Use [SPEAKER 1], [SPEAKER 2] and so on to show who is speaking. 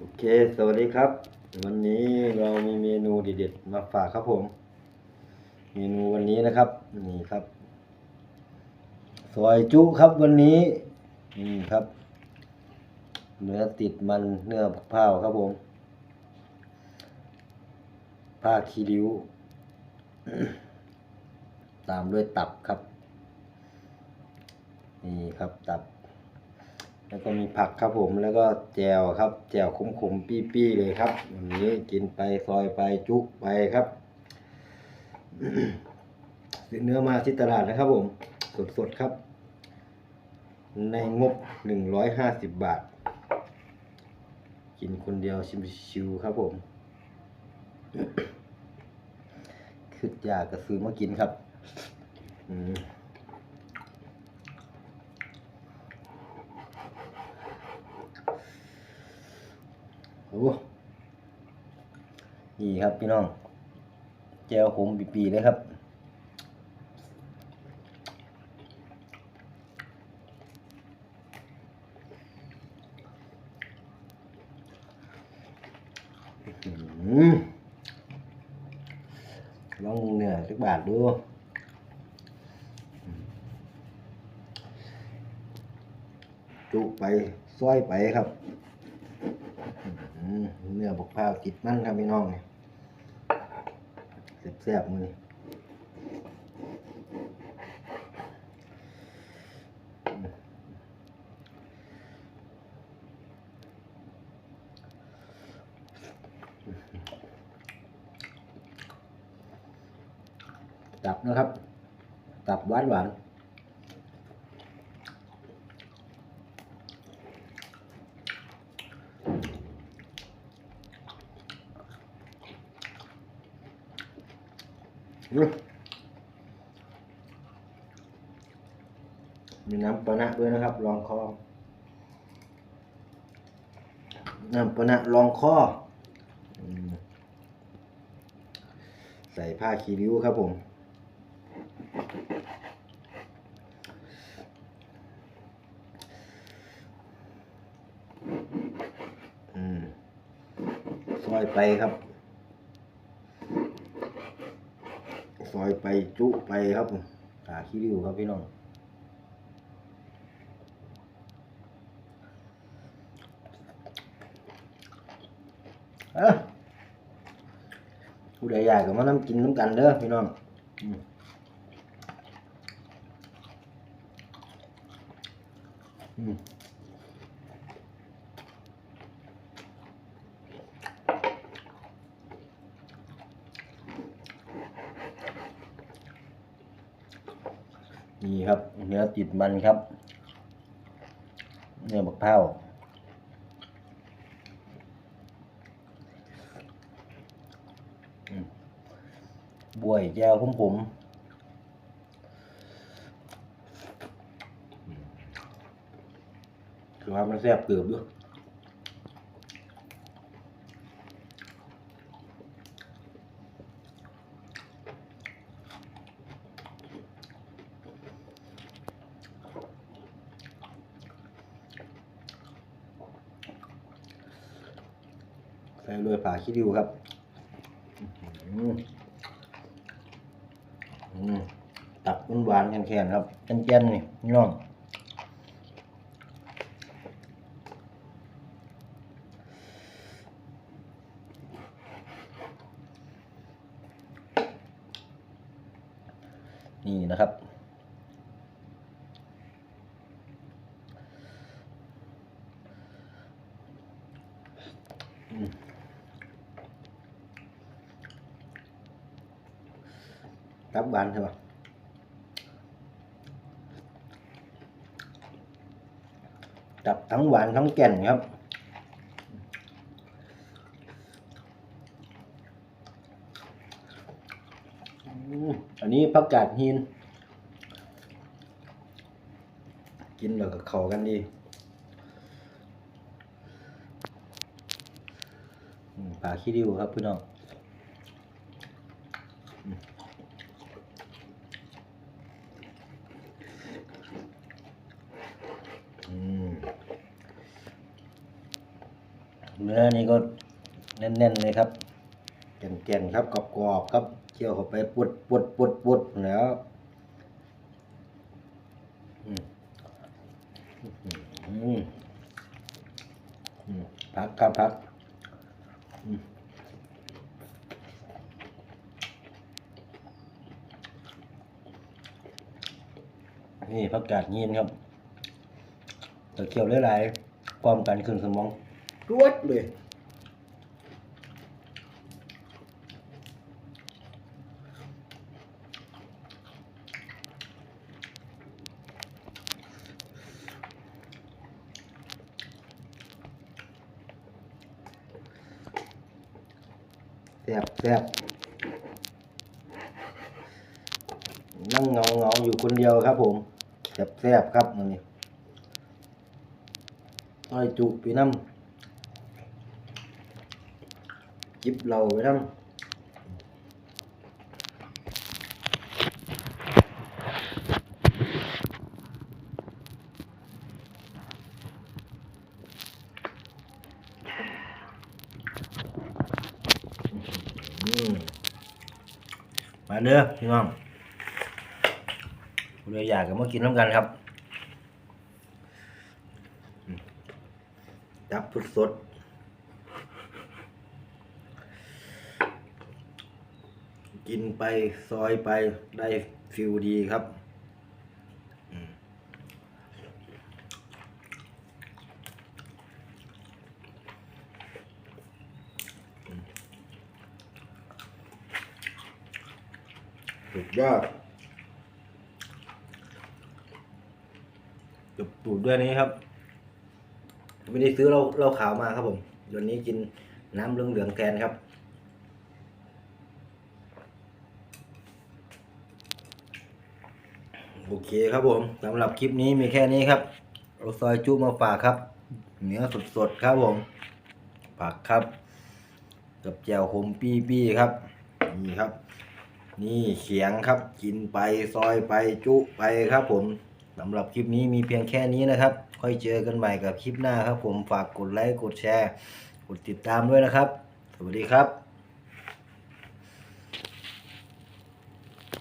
[SPEAKER 1] โอเค สวัสดีครับ วันนี้เรามีเมนูเด็ดๆมาฝากครับผม เมนูวันนี้นะครับนี่ครับ ซอยจุครับวันนี้นี่ครับ เนื้อติดมันเนื้อผักเผาครับผมผ้าคีริ้ว ตามด้วยตับครับ นี่ครับตับ แล้วก็มีผักครับผมแล้วก็แจวครับ แจวขมๆปี้ๆเลยครับวันนี้กินไปซอยไปจุไปครับซื้อเนื้อมาที่ตลาดนะครับผม สดๆครับ ในงบหนึ่งร้อยห้าสิบบาท กินคนเดียวชิวๆครับผมคืออยากจะซื้อมากินครับ อืม นี่ครับพี่น้อง แจวขมปีๆเลยครับ ลองเนื้อสักบาทดูจุไปซอยไปครับ เนื้อบกพร้าวติดมันครับพี่น้องเนี่ยแซ่บๆมือนี้ตับนะครับ ตับหวานหวาน มีน้ำปนะด้วยนะครับรองคอ น้ำปนะรองคออใส่ผ้าคีริ้วครับผมอืมซอยไปครับ ซ อยไปจุไปครับผมหาขี้ริ้วครับพี่น้องเอ้อผู้ใดอยากก็มาน้ำกินน้ำกันเด้อพี่น้องอืม นี่ครับ เนื้อติดมันครับ เนื้อบักเผาบวยแก้วผมผมคือว่ามันแซ่บเกือบด้วย ใส่ด้วยผ่าขี้ริ้วครับตับมันหวานแข็งๆครับเจนๆนี่พี่น้องนี่นะครับ ตับหวานใช่ปะตับทั้งหวานทั้งแก่นครับอันนี้ผักกาดหิน กินแล้วก็เข้ากันดีปลาขี้ริ้วครับพี่น้องอืมอืม เนื้อนี่ก็แน่นๆเลยครับแก่นๆครับกรอบๆครับเคี่ยวเข้าไปปุดปุดปุดปุดแล้วอืมอืมอืมพักครับพักนี่ผักกาดยีนครับตะเคียวหลายๆความกันขึ้นสมอง รวดเลยแซ่บแซ่บนั่งเงาเงาอยู่คนเดียวครับผมแซ่บแซ่บครับมันนี่อ้อยจุปีน้ำ จิบเราไปน้ำอืมาเด้อพี่น้องผู้ใดอยากก็มากินน้ำกันครับจับสดสดๆ กินไปซอยไปได้ฟิลดีครับสุดยอดจบตูดด้วยนี้ครับ ไม่ได้ซื้อเล้าเหล้าขาวมาครับผมวันนี้กินน้ำเหลืองๆแทนครับ โอเคครับผมสำหรับคลิปนี้มีแค่นี้ครับเอาซอยจุมาฝากครับ เนื้อสดๆครับผมผักครับ กับแจ่วขมปี้ๆครับ นี่ครับ นี่เขียงครับ กินไปซอยไปจุไปครับ ผมสำหรับคลิปนี้มีเพียงแค่นี้นะครับ ค่อยเจอกันใหม่กับคลิปหน้าครับ ผมฝากกดไลค์กดแชร์ กดติดตามด้วยนะครับ สวัสดีครับ